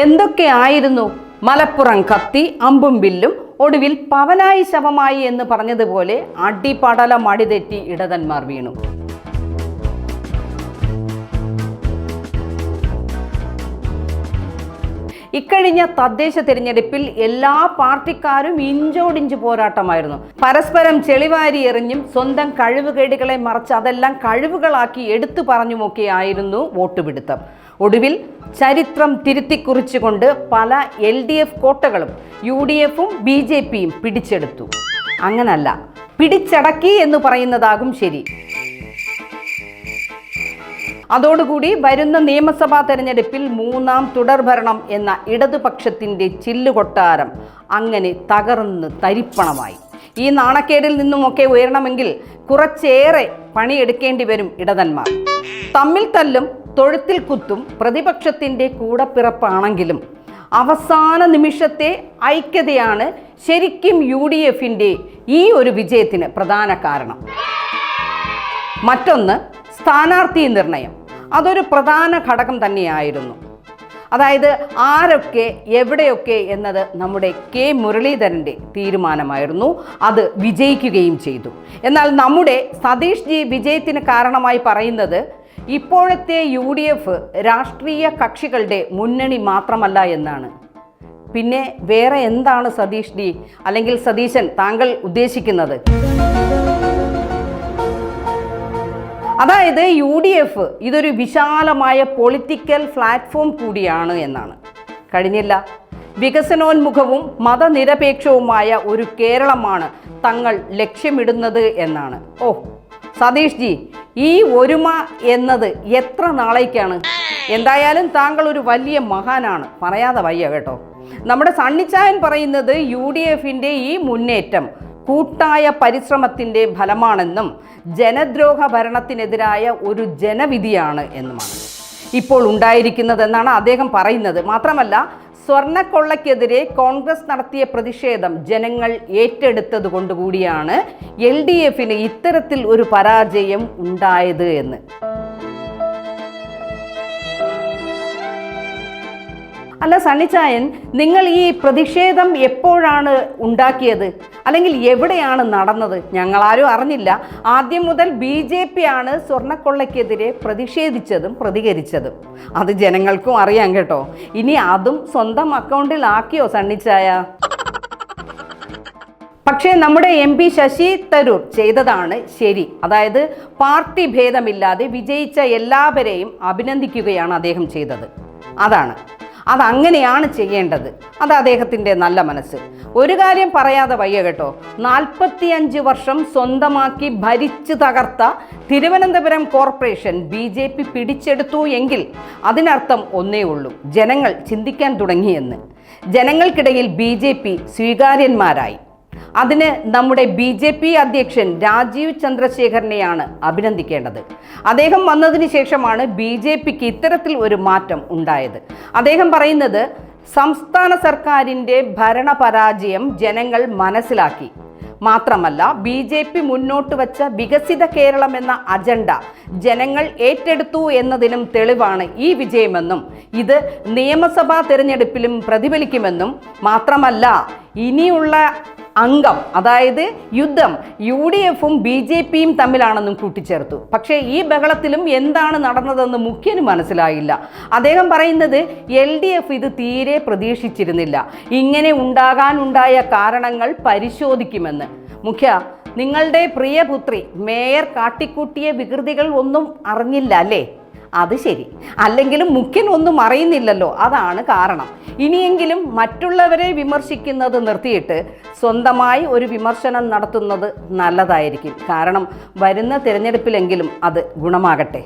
എന്തൊക്കെയായിരുന്നു? മലപ്പുറം കത്തി അമ്പും വില്ലും ഒടുവിൽ പവനായി ശവമായി എന്ന് പറഞ്ഞതുപോലെ അടിപടല മടിതെറ്റി ഇടതന്മാർ വീണു. ഇക്കഴിഞ്ഞ തദ്ദേശ തിരഞ്ഞെടുപ്പിൽ എല്ലാ പാർട്ടിക്കാരും ഇഞ്ചോടിഞ്ച് പോരാട്ടമായിരുന്നു. പരസ്പരം ചെളിവാരി എറിഞ്ഞും സ്വന്തം കഴിവുകേടുകളെ മറച്ച് അതെല്ലാം കഴിവുകളാക്കി എടുത്തു പറഞ്ഞുമൊക്കെയായിരുന്നു വോട്ടുപിടുത്തം. ഒടുവിൽ ചരിത്രം തിരുത്തിക്കുറിച്ചുകൊണ്ട് പല എൽ ഡി എഫ് കോട്ടകളും യു ഡി എഫും ബി ജെ പിയും പിടിച്ചെടുത്തു. അങ്ങനല്ല പിടിച്ചടക്കി എന്ന് പറയുന്നതാകും ശരി. അതോടുകൂടി വരുന്ന നിയമസഭാ തെരഞ്ഞെടുപ്പിൽ മൂന്നാം തുടർഭരണം എന്ന ഇടതുപക്ഷത്തിന്റെ ചില്ലുകൊട്ടാരം അങ്ങനെ തകർന്ന് തരിപ്പണമായി. ഈ നാണക്കേടിൽ നിന്നുമൊക്കെ ഉയരണമെങ്കിൽ കുറച്ചേറെ പണിയെടുക്കേണ്ടി വരും ഇടതന്മാർ. തമ്മിൽ തല്ലും തൊഴുത്തിൽ കുത്തും പ്രതിപക്ഷത്തിന്റെ കൂടപ്പിറപ്പാണെങ്കിലും അവസാന നിമിഷത്തെ ഐക്യതയാണ് ശരിക്കും യു ഡി എഫിന്റെ ഈ ഒരു വിജയത്തിന് പ്രധാന കാരണം. മറ്റൊന്ന് സ്ഥാനാർത്ഥി നിർണയം. അതൊരു പ്രധാന ഘടകം തന്നെയായിരുന്നു. അതായത് ആരൊക്കെ എവിടെയൊക്കെ എന്നത് നമ്മുടെ കെ മുരളീധരന്റെ തീരുമാനമായിരുന്നു. അത് വിജയിക്കുകയും ചെയ്തു. എന്നാൽ നമ്മുടെ സതീഷ് ജി വിജയത്തിന് കാരണമായി പറയുന്നത് ഇപ്പോഴത്തെ യു ഡി എഫ് രാഷ്ട്രീയ കക്ഷികളുടെ മുന്നണി മാത്രമല്ല എന്നാണ്. പിന്നെ വേറെ എന്താണ് സതീഷ് ഡി അല്ലെങ്കിൽ സതീശൻ താങ്കൾ ഉദ്ദേശിക്കുന്നത്? അതായത് യു ഡി എഫ് ഇതൊരു വിശാലമായ പൊളിറ്റിക്കൽ പ്ലാറ്റ്ഫോം കൂടിയാണ് എന്നാണ്. കഴിഞ്ഞില്ല. വികസനോന്മുഖവും മതനിരപേക്ഷവുമായ ഒരു കേരളമാണ് തങ്ങൾ ലക്ഷ്യമിടുന്നത് എന്നാണ്. ഓ സതീഷ് ജി ഈ ഒരുമ എന്നത് എത്ര നാളേക്കാണ്? എന്തായാലും താങ്കൾ ഒരു വലിയ മഹാനാണ്. പറയാതെ വയ്യ കേട്ടോ. നമ്മുടെ സണ്ണിച്ചായൻ പറയുന്നത് യു ഡി എഫിന്റെ ഈ മുന്നേറ്റം കൂട്ടായ പരിശ്രമത്തിന്റെ ഫലമാണെന്നും ജനദ്രോഹ ഭരണത്തിനെതിരായ ഒരു ജനവിധിയാണ് എന്നുമാണ്. ഇപ്പോൾ ഉണ്ടായിരിക്കുന്നതെന്നാണ് അദ്ദേഹം പറയുന്നത്. മാത്രമല്ല സ്വർണക്കൊള്ളയ്ക്കെതിരെ കോൺഗ്രസ് നടത്തിയ പ്രതിഷേധം ജനങ്ങൾ ഏറ്റെടുത്തത് കൊണ്ടുകൂടിയാണ് എൽ ഡി എഫിന് ഇത്തരത്തിൽ ഒരു പരാജയം ഉണ്ടായത് എന്ന്. അല്ല സണ്ണിച്ചായൻ നിങ്ങൾ ഈ പ്രതിഷേധം എപ്പോഴാണ് ഉണ്ടാക്കിയത്? അല്ലെങ്കിൽ എവിടെയാണ് നടന്നത്? ഞങ്ങളാരും അറിഞ്ഞില്ല. ആദ്യം മുതൽ ബി ജെ പി ആണ് സ്വർണക്കൊള്ളയ്ക്കെതിരെ പ്രതിഷേധിച്ചതും പ്രതികരിച്ചതും. അത് ജനങ്ങൾക്കും അറിയാം കേട്ടോ. ഇനി അതും സ്വന്തം അക്കൗണ്ടിലാക്കിയോ സണ്ണിച്ചായ? പക്ഷേ നമ്മുടെ എം പി ശശി തരൂർ ചെയ്തതാണ് ശരി. അതായത് പാർട്ടി ഭേദമില്ലാതെ വിജയിച്ച എല്ലാവരെയും അഭിനന്ദിക്കുകയാണ് അദ്ദേഹം ചെയ്തത്. അതാണ്. അതങ്ങനെയാണ് ചെയ്യേണ്ടത്. അത് അദ്ദേഹത്തിന്റെ നല്ല മനസ്സ്. ഒരു കാര്യം പറയാതെ വയ്യ കേട്ടോ. നാൽപ്പത്തിയഞ്ച് വർഷം സ്വന്തമാക്കി ഭരിച്ചു തകർത്ത Thiruvananthapuram corporation B J P പിടിച്ചെടുത്തു എങ്കിൽ അതിനർത്ഥം ഒന്നേ ഉള്ളൂ. ജനങ്ങൾ ചിന്തിക്കാൻ തുടങ്ങിയെന്ന്. ജനങ്ങൾക്കിടയിൽ ബി സ്വീകാര്യന്മാരായി. അതിന് നമ്മുടെ ബി ജെ പി അധ്യക്ഷൻ രാജീവ് ചന്ദ്രശേഖരനെയാണ് അഭിനന്ദിക്കേണ്ടത്. അദ്ദേഹം വന്നതിന് ശേഷമാണ് ബി ജെ പിക്ക് ഇത്തരത്തിൽ ഒരു മാറ്റം ഉണ്ടായത്. അദ്ദേഹം പറയുന്നത് സംസ്ഥാന സർക്കാരിന്റെ ഭരണപരാജയം ജനങ്ങൾ മനസ്സിലാക്കി. മാത്രമല്ല ബി ജെ പി മുന്നോട്ട് വച്ച വികസിത കേരളം എന്ന അജണ്ട ജനങ്ങൾ ഏറ്റെടുത്തു എന്നതിനും തെളിവാണ് ഈ വിജയമെന്നും ഇത് നിയമസഭാ തിരഞ്ഞെടുപ്പിലും പ്രതിഫലിക്കുമെന്നും മാത്രമല്ല ഇനിയുള്ള അംഗം അതായത് യുദ്ധം യു ഡി എഫും ബി ജെ പിയും തമ്മിലാണെന്നും കൂട്ടിച്ചേർത്തു. പക്ഷേ ഈ ബഹളത്തിലും എന്താണ് നടന്നതെന്ന് മുഖ്യന് മനസ്സിലായില്ല. അദ്ദേഹം പറയുന്നത് എൽ ഡി എഫ് ഇത് തീരെ പ്രതീക്ഷിച്ചിരുന്നില്ല. ഇങ്ങനെ ഉണ്ടാകാനുണ്ടായ കാരണങ്ങൾ പരിശോധിക്കുമെന്ന്. മുഖ്യ നിങ്ങളുടെ പ്രിയപുത്രി മേയർ കാട്ടിക്കൂട്ടിയ വികൃതികൾ ഒന്നും അറിഞ്ഞില്ല അല്ലേ? അത് ശരി. അല്ലെങ്കിലും മുഖ്യൻ ഒന്നും അറിയുന്നില്ലല്ലോ. അതാണ് കാരണം. ഇനിയെങ്കിലും മറ്റുള്ളവരെ വിമർശിക്കുന്നത് നിർത്തിയിട്ട് സ്വന്തമായി ഒരു വിമർശനം നടത്തുന്നത് നല്ലതായിരിക്കും. കാരണം വരുന്ന തിരഞ്ഞെടുപ്പിലെങ്കിലും അത് ഗുണമാകട്ടെ.